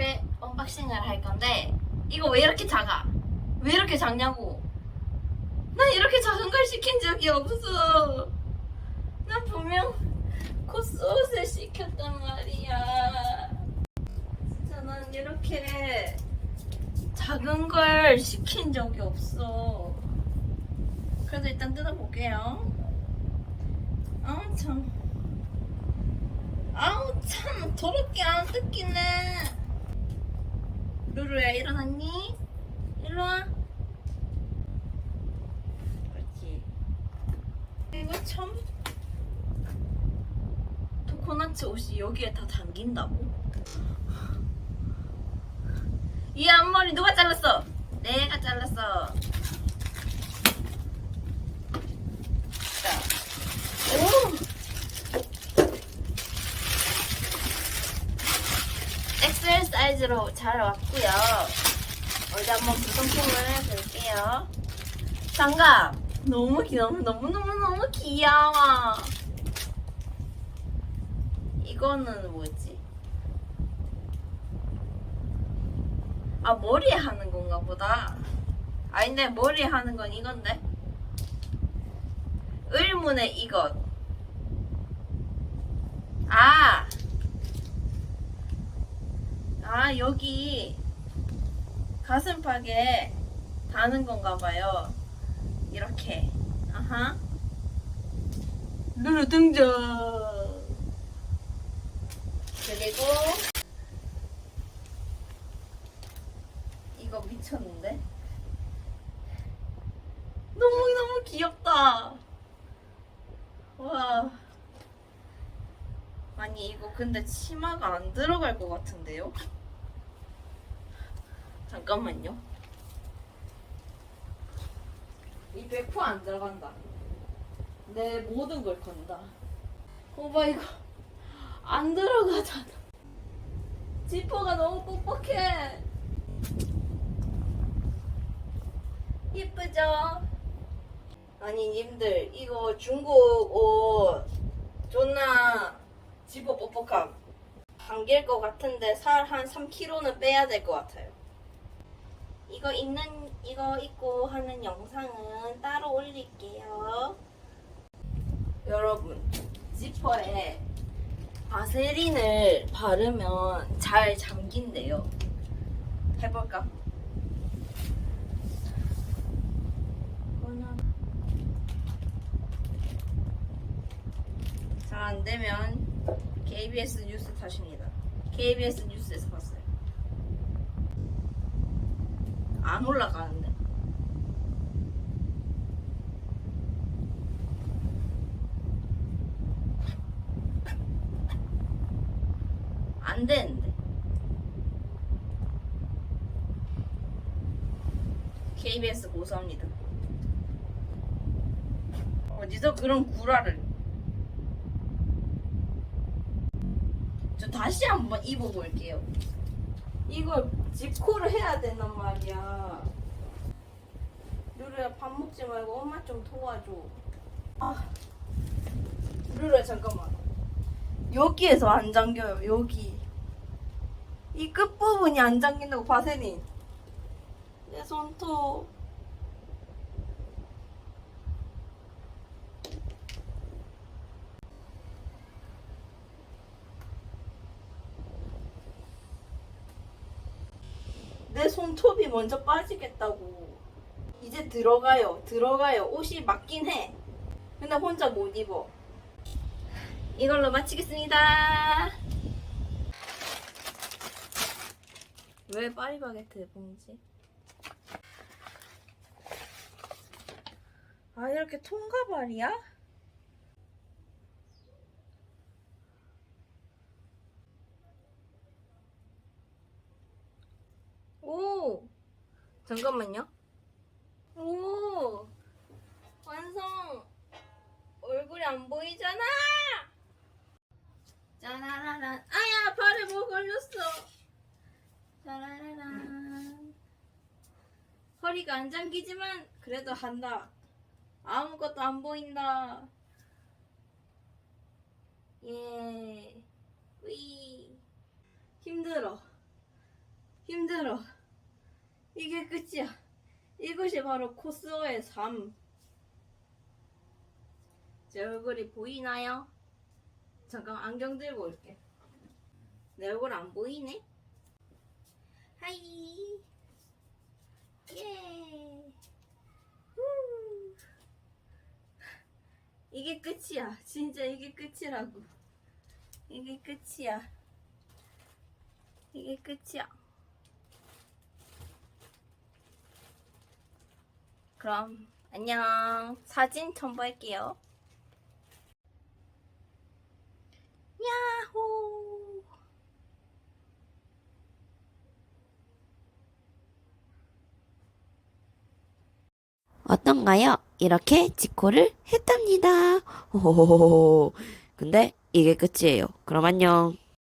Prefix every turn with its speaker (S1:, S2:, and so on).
S1: 택배 언박싱을 할 건데 이거 왜 이렇게 작아? 왜 이렇게 작냐고? 난 이렇게 작은 걸 시킨 적이 없어. 난 분명 코스옷을 시켰단 말이야. 난 이렇게 작은 걸 시킨 적이 없어. 그래도 일단 뜯어볼게요. 아우 참. 아우 참 더럽게 안 뜯기네. 루루야 일어났니? 일로 와. 그렇지. 이거 참. 도코나츠 옷이 여기에 다 담긴다고? 이 앞머리 누가 잘랐어? 내가 잘랐어. 자. 오! 엑셀 사이즈로 잘 왔고요. 어디 한번 구성품을 해볼게요. 장갑! 너무 귀여워. 너무 너무 너무 귀여워. 이거는 뭐지? 아, 머리에 하는 건가 보다. 아닌데, 머리에 하는 건 이건데? 의문의 이것. 아! 아, 여기 가슴팍에 다는 건가 봐요. 이렇게. 아하. 루루 등장! 그리고 이거 미쳤는데? 너무너무 귀엽다. 와. 아니 이거 근데 치마가 안 들어갈 것 같은데요? 잠깐만요. 이 100%안 들어간다. 내 모든 걸 건다. 오빠 이거 안 들어가잖아. 지퍼가 너무 뻑뻑해. 예쁘죠? 아니 님들 이거 중국 옷 존나 지퍼 뻑뻑함. 감길 것 같은데 살 한 3kg는 빼야 될 것 같아요. 이거 입는 이거 입고 하는 영상은 따로 올릴게요. 여러분 지퍼에 바세린을 바르면 잘 잠긴대요. 해볼까? 잘 안되면 KBS 뉴스 탓입니다. KBS 뉴스에서 봤어요. 안 올라가는데. 안 되는데. KBS 고소합니다. 어디서 그런 구라를. 저 다시 한번 입어볼게요. 이걸 집코를 해야 된단 말이야. 루루야 밥 먹지 말고 엄마 좀 도와줘. 아, 루루야 잠깐만. 여기에서 안 잠겨요. 여기. 이 끝부분이 안 잠긴다고 바세린. 내 손톱. 내 손톱이 먼저 빠지겠다고. 이제 들어가요. 들어가요. 옷이 맞긴 해. 근데 혼자 못 입어. 이걸로 마치겠습니다. 왜 파리바게트 봉지? 아 이렇게 통가발이야? 오 잠깐만요. 오 완성 얼굴이 안 보이잖아. 짜라라란 아야 발에 뭐 걸렸어. 짜라라란 허리가 안 잠기지만 그래도 한다. 아무것도 안 보인다. 예. 으이. 힘들어. 힘들어. 이게 끝이야. 이것이 바로 코스어의 삶. 제 얼굴이 보이나요? 잠깐 안경 들고 올게. 내 얼굴 안 보이네? 하이. 예. 후. 이게 끝이야. 진짜 이게 끝이라고. 이게 끝이야. 이게 끝이야. 그럼 안녕. 사진 첨부할게요. 야호.
S2: 어떤가요? 이렇게 지코를 했답니다. 호호호호. 근데 이게 끝이에요. 그럼 안녕.